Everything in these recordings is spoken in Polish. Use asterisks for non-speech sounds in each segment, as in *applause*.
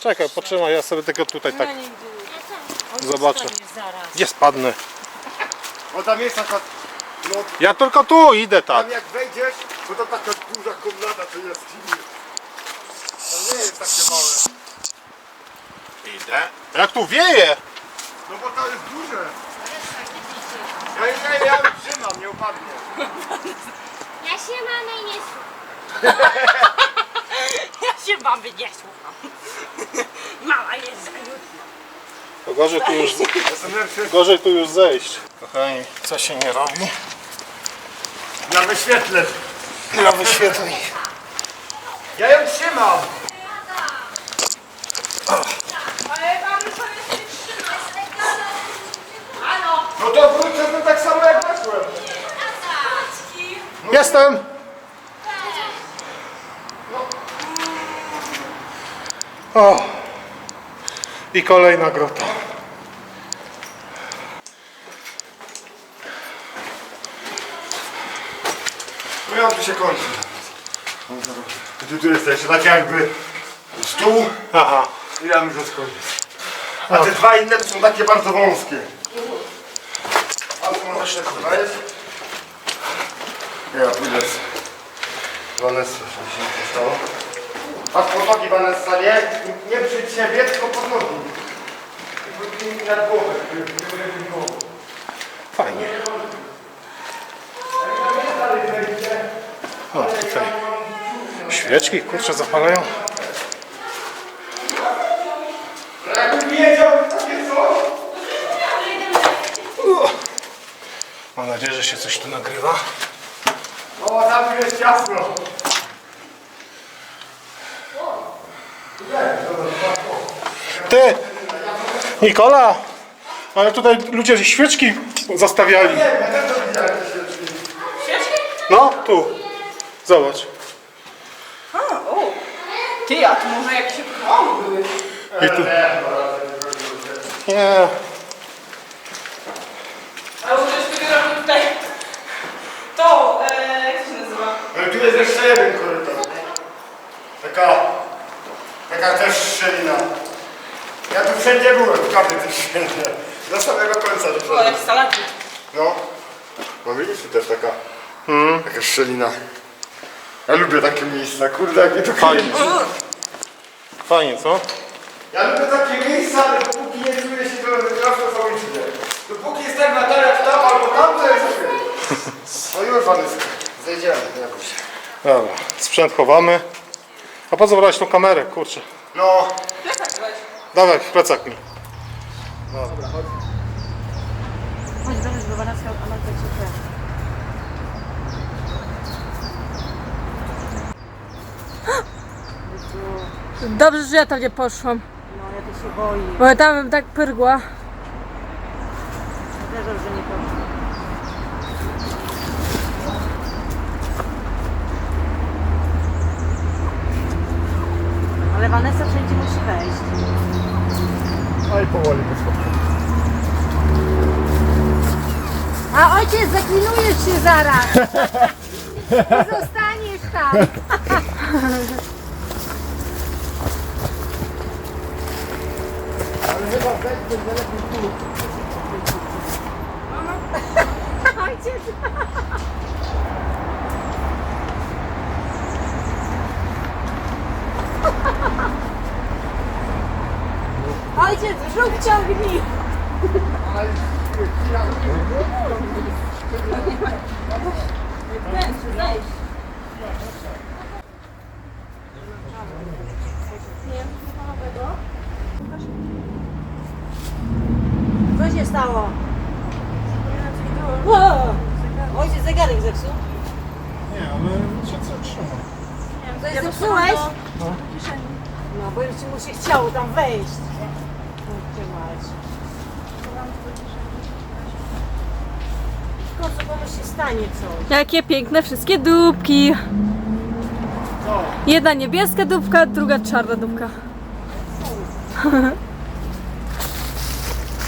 Czekaj, potrzymaj, ja sobie tylko tutaj tak nie. zobaczę. Gdzie spadnę? O tam jest taka, no Ja tylko tu idę tak. tam jak wejdziesz, to to taka duża komnata to jest To nie jest takie małe. Idę. Jak tu wieje? No bo to jest duże. Ja, ja, ja już trzymam, nie upadnie. Ja się mamy i nie słucham. Ja się mamy nie słucham. *laughs* Mama jest zajęta. To gorzej tu już, gorzej tu już zejść. Kochani, co się nie robi? Na wyświetlę. Na wyświetleń. Ja ją trzymam. No to wrócę to tak samo jak weszłem. Jestem! O. I kolejna grota. No ja tu się kończy. Ty tu jesteś, tak jakby stół Aha. i ja już jest koniec. A te dwa inne to są takie bardzo wąskie. A tu możesz jeszcze wejść. Ja pójdę z Vanessa, żeby się nie stało. Patrz pod nogi Vanessa, nie? Nie przed siebie, tylko pod nogi. I nad głowę. Fajnie. O, tutaj świeczki, kurczę, zapalają. Jakbym wiedział takie coś. Mam nadzieję, że się coś tu nagrywa. O, tam jest ciasno. Ty! Nikola! Ale tutaj ludzie świeczki zastawiali. No, tu. Zobacz. A, o. Ty, a tu może jakieś o, były. I tu. Nie. A może jeszcze robił tutaj to, e, jak to się nazywa? Ale tu jest jeszcze jeden korytarz. Taka, taka też szczelina. Ja tu wszędzie byłem, w każdej tej szczelinie. Do samego końca O, jak stalaktyt. No. No widzisz, tu też taka, taka szczelina. Ja lubię takie miejsca, kurde, jak mnie to Fajnie. Fajnie, co? Ja lubię takie miejsca, ale dopóki nie czuję się to klaustrofobicznie. Dopóki jest tak na jak tam albo tam, to jest okej. *laughs* No już, Waneska, zejdziemy jakoś. Dobra, sprzęt chowamy. A po co brać tą kamerę? Kurczę. No. Dawaj, plecak mi. Chodź, będziesz do Wanacka, a mam tak się Dobrze, że ja tam nie poszłam, No, ja to się boję. bo ja tam bym tak pyrgła. Też że nie poszło. Ale Vanessa wszędzie musi wejść. i powoli posłuchaj. A ojciec, zaklinujesz się zaraz. *laughs* Zostaniesz tam. Ale chyba weźmy lepiej tu. Ojciec. Ojciec, brzuch ciągnij. Co się stało? Wow. Ojciec zegarek zepsuł. Nie, ale się co trzyma. Coś zepsułeś? No, bo już ci mu się chciało tam wejść. Kurczę mać. W końcu komuś się stanie coś. Jakie piękne wszystkie dupki. Jedna niebieska dupka, druga czarna dupka.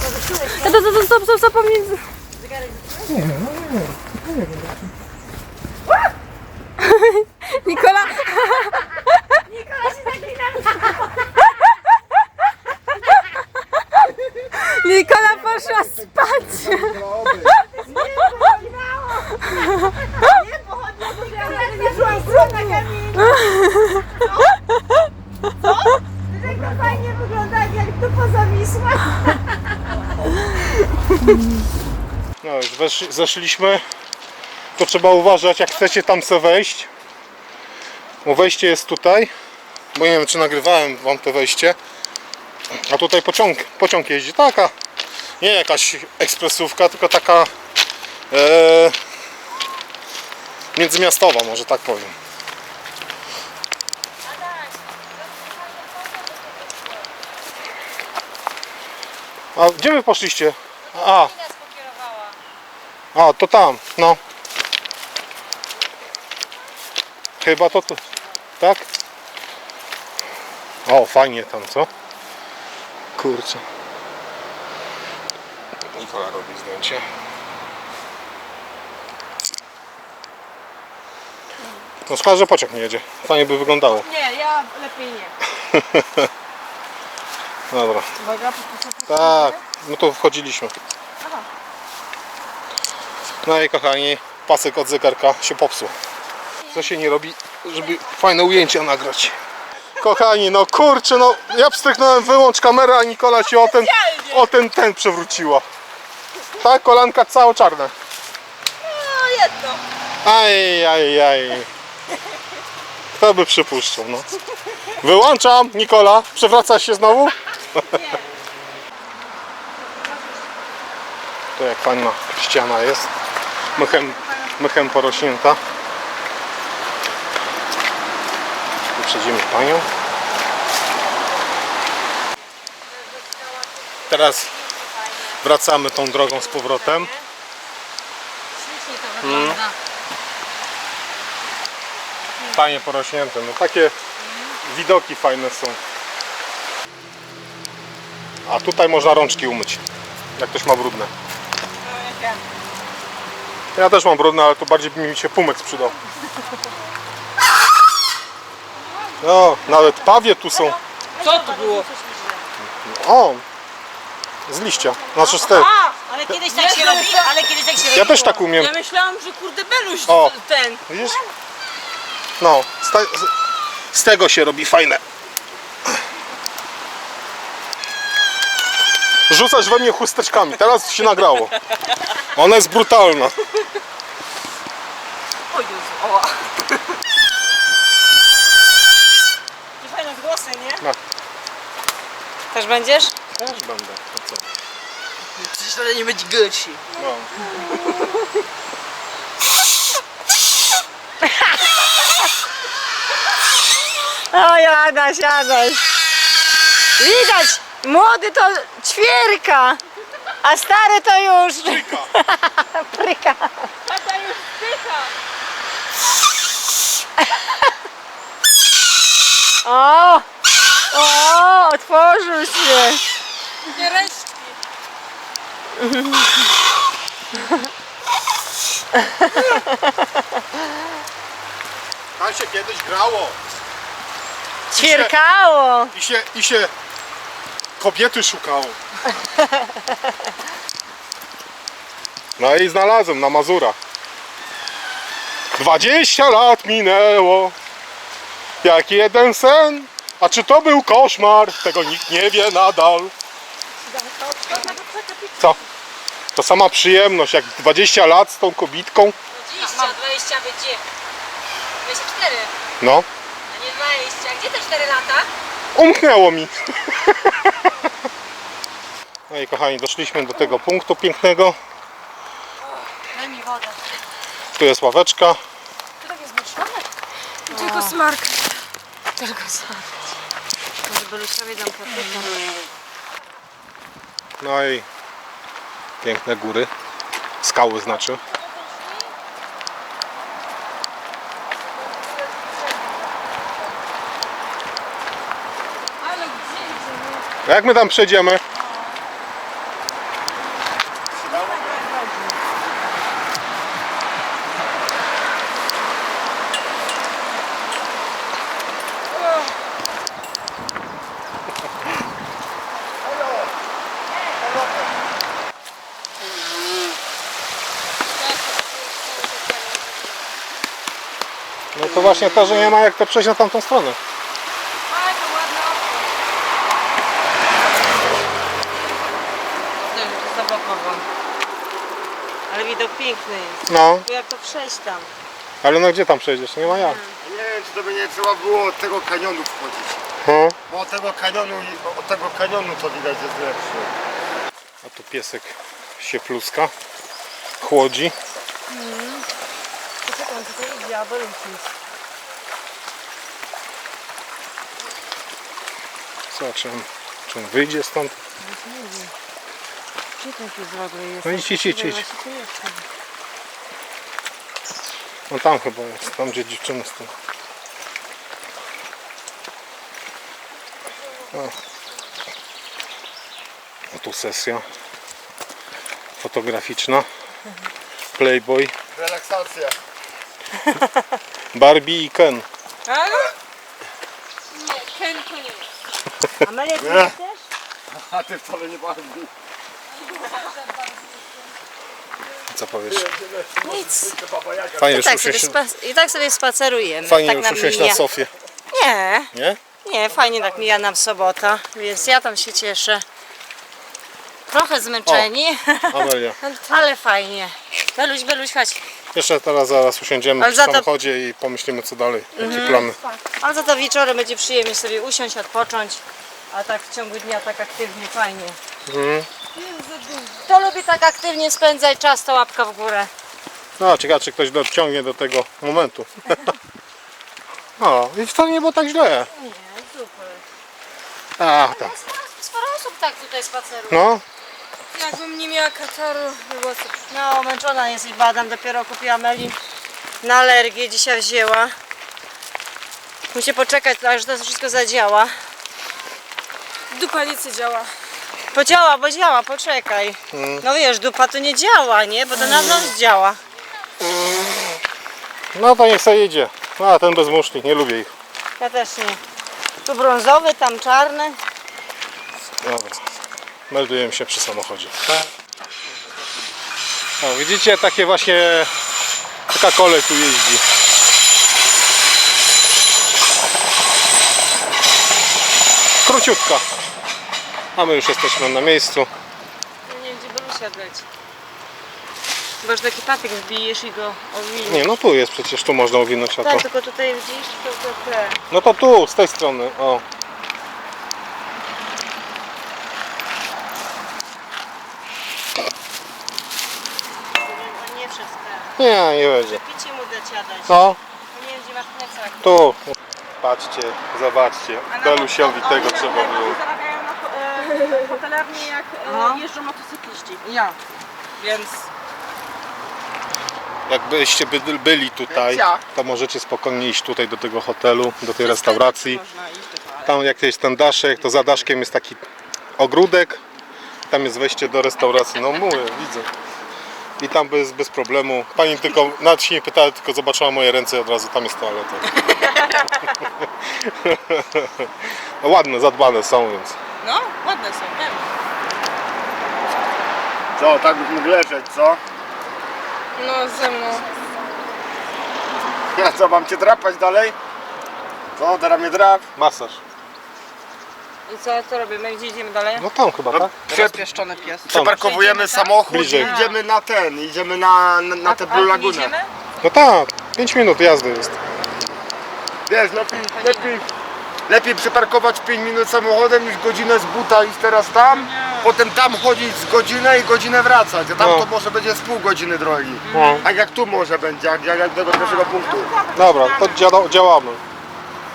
To zepsułeś Ja to, to, to, stop, stop, stop, pomiędzy. zegarek zepsułeś? Nikola, Nikola się zaklina. Nikola poszła spać. Wyszłam z na kamieniu. Co? Ty tak fajnie wygląda, jak tu pozawisła. No już wesz, zeszliśmy. To trzeba uważać, jak chcecie tam se wejść. Bo wejście jest tutaj. Bo nie wiem, czy nagrywałem wam to wejście. A tutaj pociąg, pociąg jeździ. Taka, nie jakaś ekspresówka, tylko taka e, międzymiastowa, może tak powiem. A gdzie wy poszliście? A, a, to tam, no. Chyba to tu. Tak? O, fajnie tam, co? Kurczę. Nikola robi zdjęcie. No szkoda, że pociąg nie jedzie. Fajnie by wyglądało. Nie, ja lepiej nie. *laughs* Dobra. Uwaga, Tak, no to wchodziliśmy. No i kochani, pasek od zegarka się popsuł. Co się nie robi, żeby fajne ujęcia nagrać. Kochani, no kurczę, no ja pstryknąłem wyłącz kamerę, a Nikola się o ten, o ten, ten przewróciła. Ta kolanka całe czarne. No jedno. Aj, aj, aj. Kto by przypuszczał, no. Wyłączam, Nikola. Przewracasz się znowu? *laughs* To jak fajna ściana jest. Mychem, mychem porośnięta. Uprzedzimy panią. Teraz wracamy tą drogą z powrotem. Ślicznie to wygląda. Fajnie porośnięte, no takie widoki fajne są. A tutaj można rączki umyć, jak ktoś ma brudne. Ja też mam brudne, ale to bardziej by mi się pumeks przydał. No, nawet pawie tu są. Co to było? O! Z liścia. Znaczy z te. A, ale kiedyś tak się robi, ale kiedyś tak się robi. Ja też tak umiem. Ja myślałam, że kurde Beluś O. ten. Widzisz? No, z, te, z, tego się robi fajne. Rzucasz we mnie chusteczkami, teraz się nagrało. Ona jest brutalna. O Jezu, oła. I fajne głosy, nie? No. Też będziesz? Też będę. to co? Przecież to nie będzie goci. No. *laughs* O, Jadaś, Jadaś. Widać, młody to ćwierka, a stary to już... Pryka. *laughs* Tata już pycha. O, o, otworzył się. Nie resztki. Tam się kiedyś grało Ćwierkało. i się, i się kobiety szukało. No i znalazłem na Mazurach. 20 lat minęło, jak jeden sen. A czy to był koszmar? Tego nikt nie wie nadal. Co? To sama przyjemność, jak 20 lat z tą kobitką. 20, 20 będzie. 24, No, a nie 20. Gdzie te 4 lata? umknęło mi. *laughs* No i kochani, doszliśmy do tego punktu pięknego. Daj mi wodę. Tu jest ławeczka. Tylko smark. Tylko sam. Może Belusiowi dam paprykę. No i piękne góry. Skały znaczy. Jak my tam przejdziemy? No to właśnie to, że nie ma jak to przejść na tamtą stronę. Piękny jest. No, Bo jak to przejść tam? ale no gdzie tam przejdziesz? Nie ma jak. Nie wiem, czy to by nie trzeba było od tego kanionu wchodzić. No. Bo od tego kanionu, od tego kanionu to widać jest lepsze. A tu piesek się pluska, chłodzi. To jest diabeł Co, czy on, czy on wyjdzie stąd? Gdzie ten pies w ogóle jest? No idź, idź, idź, idź. Właśnie tu jest. No tam chyba jest, tam gdzie dziewczyny stoją. O. A tu sesja fotograficzna. Playboy, Relaksacja. Barbie i Ken. Nie, ten to nie jest. Amelia, ty Nie. też? A ty wcale nie bardzo. Co powiesz? Nic. Fajnie, I że tak, sobie usiąść, spa- I tak sobie spacerujemy. fajnie tak już nam usiąść mija. na sofie, Nie, nie? nie, fajnie tak mija nam sobota, więc ja tam się cieszę. Trochę zmęczeni, Amelia. *laughs* ale fajnie. Beluś, Beluś, chodź. Jeszcze teraz zaraz usiądziemy Ale w za to- Mhm. samochodzie i pomyślimy co dalej, jakie plany. Ale za to wieczorem będzie przyjemnie sobie usiąść, odpocząć. A tak w ciągu dnia tak aktywnie, fajnie. Kto lubi tak aktywnie spędzać czas, to łapka w górę. No, ciekawe czy ktoś dociągnie do tego momentu. *laughs* O, i wcale nie było tak źle. Nie, super. A, tak. Sporo osób tak tutaj spaceruje. No, Jakbym nie miała kataru, by było super. No, męczona jest i badam. Dopiero kupiła Meli na alergię. Dzisiaj wzięła. Musi poczekać, aż to wszystko zadziała. Dupa nic nie działa. Podziała, bo działa, poczekaj. No wiesz, dupa to nie działa, nie? Bo to na nos działa. no to niech sobie idzie. A, ten bez muszli, nie lubię ich. Ja też nie. Tu brązowy, tam czarny. Dobra, meldujemy się przy samochodzie. O, widzicie, takie właśnie, taka kolej tu jeździ. Króciutka. A my już jesteśmy na miejscu. Ja nie wiem, gdzie Belusia dać. Chyba, że taki patyk wbijesz i go owiniesz. Nie, no tu jest przecież, tu można owinąć, a to... Tak, tylko tutaj widzisz, to, to te. No to tu, z tej strony, o. Nie. Nie, nie będzie. Picie mu dać jadać. No nie wiem, gdzie masz plecak. tu. Patrzcie, zobaczcie. Belusiowi tego trzeba było. Hotelarnie jak e, No. jeżdżą motocykliści. Ja. Więc Jakbyście by, byli tutaj, to możecie spokojnie iść tutaj do tego hotelu, do tej restauracji. Można iść do toalety. Tam jak jest ten daszek, to za daszkiem jest taki ogródek. Tam jest wejście do restauracji. No mówię, widzę. I tam bez, bez problemu. Pani tylko, nawet się nie pytała, tylko zobaczyła moje ręce i od razu tam jest toaleta. No *laughs* *laughs* ładne, zadbane są, więc. No, ładne są, pewnie. Co, tak byś mógł leżeć, co? No ze mną. Ja co, mam cię drapać dalej? Co, teraz mnie drap? Masaż. i co, co robimy? Gdzie idziemy dalej? No tam chyba, tak? Prze Pieszczony pies. przeparkowujemy samochód Bliżej. i idziemy na ten, idziemy na, na, na tę Blue Lagunę. No tak, 5 minut jazdy jest. Wiesz, lepiej, lepiej, lepiej przeparkować 5 minut samochodem niż godzinę z buta iść teraz tam, potem tam chodzić z godzinę i godzinę wracać, a tam No. to może będzie z pół godziny drogi. No. Tak jak tu może będzie, jak, jak, jak do tego pierwszego punktu. Dobra, to dzia- działamy.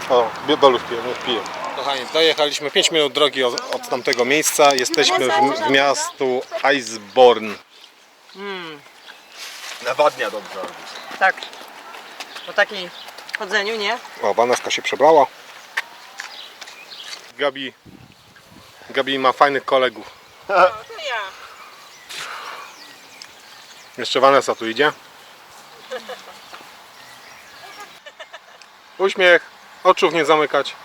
O, bie- Beluś pije, niech pije. Kochani, dojechaliśmy 5 minut drogi od, od tamtego miejsca. Jesteśmy w, w miastu Iceborn. Nawadnia dobrze. Tak. Po takiej chodzeniu, nie? O, Waneska się przebrała. Gabi, Gabi ma fajnych kolegów. To ja. Jeszcze Vanessa tu idzie. Uśmiech, oczów nie zamykać.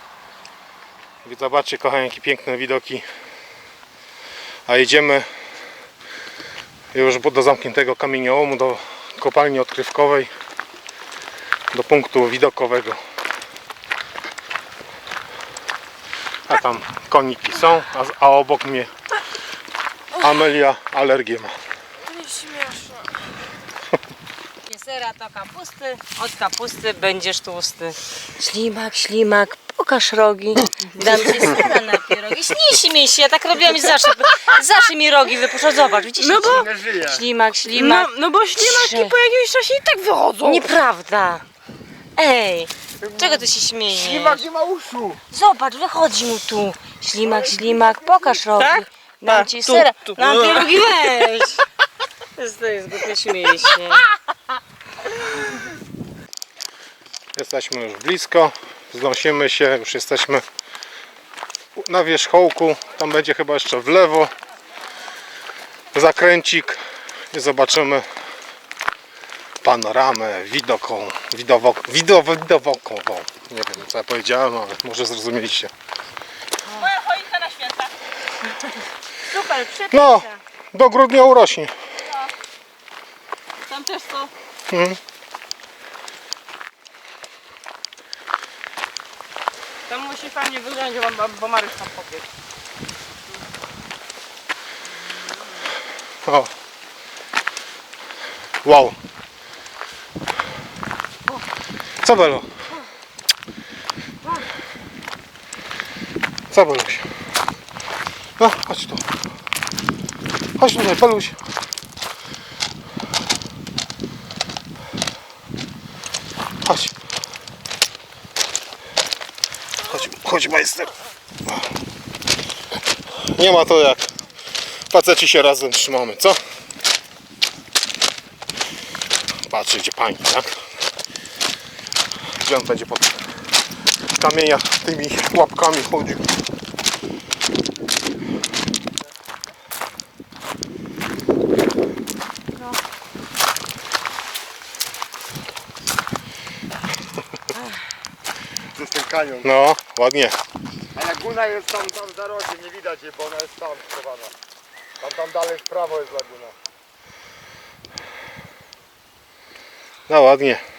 I Zobaczcie kochani, jakie piękne widoki. A idziemy już do zamkniętego kamieniołomu, do kopalni odkrywkowej. do punktu widokowego. A tam koniki są, a, a obok mnie Amelia alergię ma. Nie śmieszne. Sera to kapusty, od kapusty będziesz tłusty. Ślimak, ślimak, pokaż rogi. Dam ci sera na pierogi. Nie śmiej się, ja tak robiłam i zawsze. Zawsze mi rogi wypuszczą. Zobacz, widzisz? No bo- żyje. Ślimak, No, ślimak. no bo ślimaki Trzy. po jakimś czasie i tak wychodzą. Nieprawda. Ej, czego ty się śmiejesz? Ślimak nie ma uszu. Zobacz, wychodzi mu tu. Ślimak, ślimak, pokaż rogi. Tak? Dam Tak, ci tu, sera. tu. *laughs* Na pierogi weź. To jest, to jest głupie, śmieje się. Jesteśmy już blisko, znosimy się, już jesteśmy na wierzchołku. Tam będzie chyba jeszcze w lewo zakręcik i zobaczymy panoramę widoką, widowok, widow, widowokową. Nie wiem co ja powiedziałem, ale może zrozumieliście. Moja choinka na święta. Super, przepiękna. No, do grudnia urośnie. Tam też są. Mhm. Tam musi fajnie wyglądać, bo, bo Maryś tam pobiegł. O. Wow. Co Belo? Co Beluś? No, chodź tu. Chodź tutaj, Beluś. Chodź. Chodź, chodź majster. Nie ma to jak faceci się razem trzymamy, co? Patrzcie, gdzie pani, tak? On będzie po kamieniach tymi łapkami chodził? To jest ten kanion. No, ładnie. A laguna jest tam, tam za rogiem, nie widać jej, bo ona jest tam schowana. Tam, tam dalej w prawo jest laguna. No ładnie.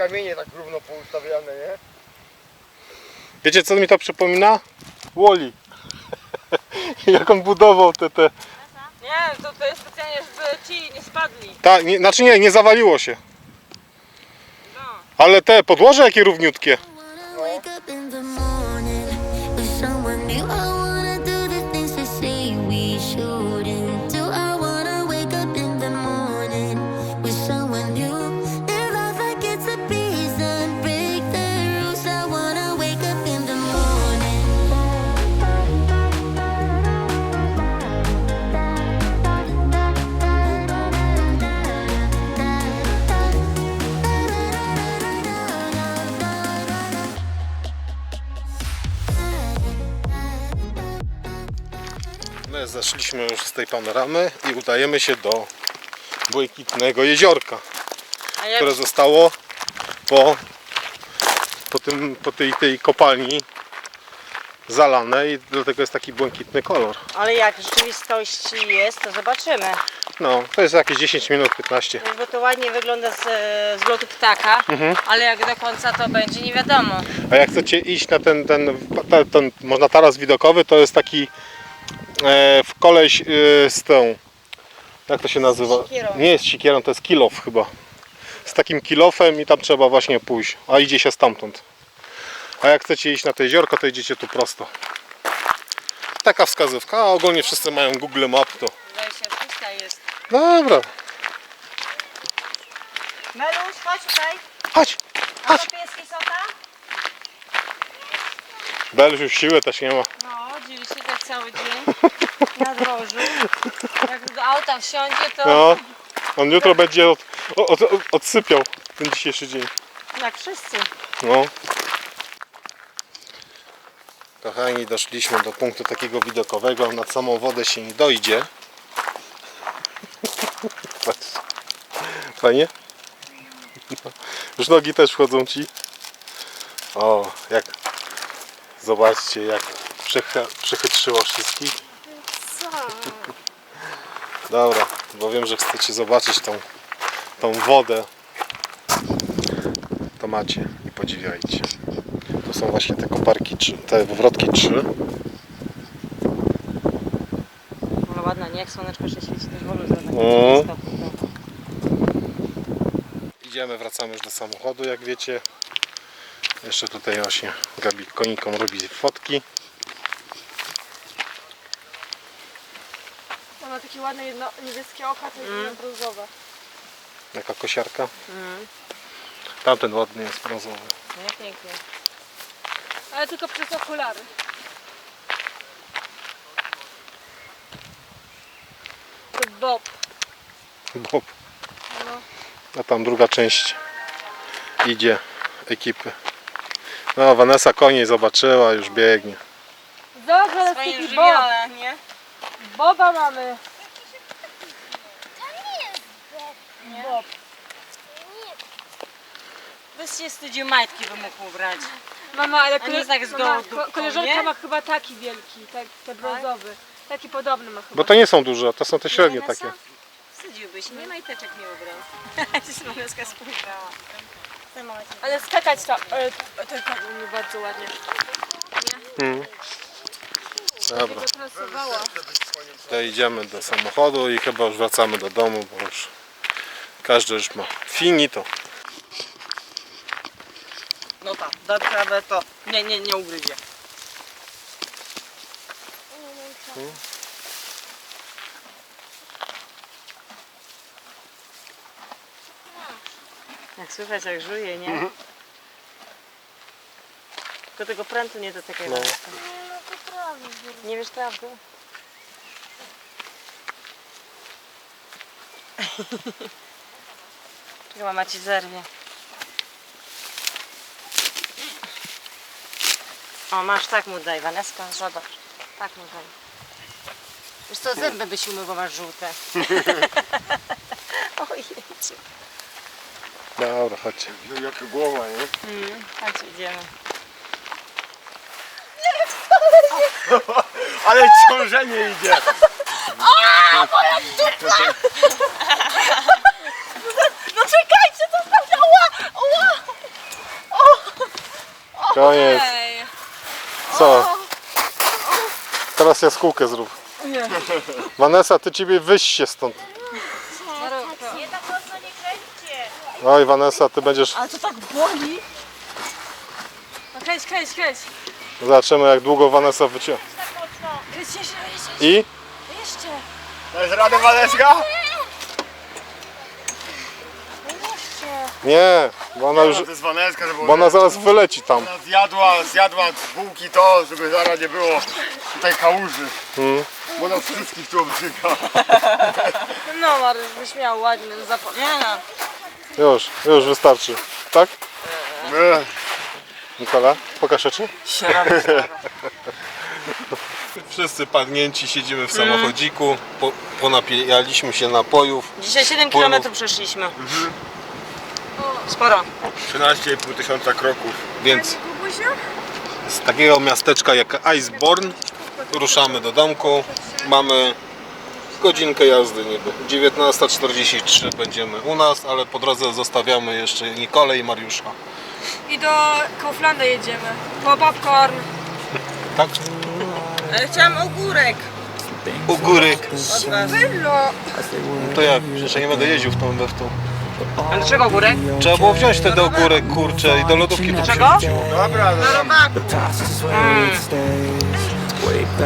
Kamienie tak równo poustawiane, nie? Wiecie co mi to przypomina? Woli. *laughs* Jak on budował te te. Nie, to, to jest specjalnie, żeby ci nie spadli. Ta, nie, znaczy nie, nie zawaliło się. No. Ale te podłoże jakie równiutkie. Zeszliśmy już z tej panoramy i udajemy się do błękitnego jeziorka, jak które zostało po, po, tym, po tej, tej kopalni zalane i dlatego jest taki błękitny kolor. Ale jak w rzeczywistości jest, to zobaczymy. No, to jest jakieś 10 minut, 15. Bo to ładnie wygląda z, z lotu ptaka, ale jak do końca to będzie, nie wiadomo. A jak chcecie iść na ten, ten, ten, ten można taras widokowy, to jest taki e, w koleś e, z tą, jak to się nazywa? Sikierą. Nie jest sikierą, to jest kilof chyba. Z takim kilofem i tam trzeba właśnie pójść, a idzie się stamtąd. A jak chcecie iść na to jeziorko, to idziecie tu prosto. Taka wskazówka, a ogólnie wszyscy mają Google Map, to jest. dobra, Meluś, chodź tutaj. chodź, A chodź. to pieski są tam? Beluś już siły też nie ma. No, się tak cały dzień na dworzu. Jak do auta wsiądzie, to No, on jutro będzie od, od, od, odsypiał ten dzisiejszy dzień. jak wszyscy. No. Kochani, doszliśmy do punktu takiego widokowego. Nad samą wodę się nie dojdzie. Patrz. Fajnie? Już nogi też wchodzą ci. O, jak. Zobaczcie, jak przychytrzyło wszystkich. Dobra, bo wiem, że chcecie zobaczyć tą, tą wodę macie i podziwiajcie. To są właśnie te koparki, te wywrotki 3. No ładna, nie? Jak słoneczko się świeci, też wolno za. O. stopni, tak. Idziemy, wracamy już do samochodu, jak wiecie. Jeszcze tutaj właśnie Gabi konikom robi fotki. Ona takie ładne jedno, niebieskie oka, to jest mm. brązowe. Jaka kosiarka. Mhm. Tamten ładny jest brązowy. No jak pięknie. Ale tylko przez okulary. To Bob. Bob. A tam druga część idzie ekipy. No, Vanessa koniej zobaczyła, już biegnie. Zobacz, ale Bob. nie? Boba mamy. Byś się wstydził majtki by mógł ubrać. Mama, ale nie tak z mama, ko- dupką, koleżanka nie? ma chyba taki wielki, tak, te brązowy. Taki podobny ma chyba. Bo to nie są duże, to są te średnie takie. Wstydziłbyś, nie majteczek nie ubrał. *laughs* Słoneczka spojrzała. Ale skakać to, e, ten koń mi bardzo ładnie. Mm. Dobra, Wyprasowała. to idziemy do samochodu i chyba już wracamy do domu, bo już każdy już ma finito. Da trawę to nie, nie, nie ugryzie. Jak słychać jak żuje, nie? Tylko tego prętu nie dotykaj No. no. No to prawie. Nie wiesz prawdy? *laughs* Chyba mama ci zerwie. O, masz, tak mu daj, Waneska, zobacz. Tak mu daj. Wiesz co, zęby byś umył, bo masz żółte. *laughs* Ojej. Dobra, chodźcie. Jaka głowa, nie? Mm, chodź, idziemy. *laughs* Ale ciążenie idzie. *laughs* No czekajcie, to prawda, ła, ła. Koniec. Co? Teraz jaskółkę zrób. Vanessa, ty ciebie wyjść się stąd. Nie tak mocno nie kręćcie. Oj, Vanessa, ty będziesz... Ale to tak boli. No kręć, kręć, kręć. Zobaczymy, jak długo Vanessa wyciąga. Tak mocno. Kręć jeszcze, jeszcze, I? jeszcze. Dajesz radę, Waleska? Nie, bo ona już... To jest Waneska, żeby Bo ona zaraz wyleci tam. ona zjadła, zjadła bułki to, żeby zaraz nie było tutaj kałuży. Mm. Bo nas wszystkich tu obrzydza. No Maryś, byś miał ładny zapach. Nie no. Już, już wystarczy. Tak? Nie. Nikola, pokaż oczy. *laughs* Wszyscy padnięci siedzimy w samochodziku, po, ponapijaliśmy się napojów. Dzisiaj 7 Płynów. km przeszliśmy. Sporo. 13,5 tysiąca kroków. Więc z takiego miasteczka jak Iceborn ruszamy do domku. Mamy godzinkę jazdy niby. 19.43 będziemy u nas, ale po drodze zostawiamy jeszcze Nikolę i Mariusza. I do Kauflanda jedziemy. Po popcorn. Tak? Ale chciałam ogórek. Ogórek. Pylo. To jak? Jeszcze nie będę jeździł w tą we w tą. Dlaczego ogórek? Trzeba było wziąć wtedy ogórek, kurczę, i do lodówki to Dlaczego? Dobra, Na robaku.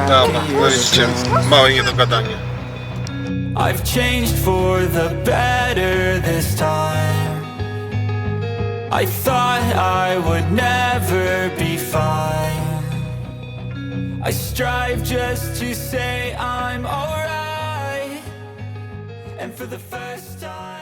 Dobra, no widzicie, małe niedogadanie. I've changed for the better this time. I thought I would never be fine. I strive just to say I'm alright. And for the first time.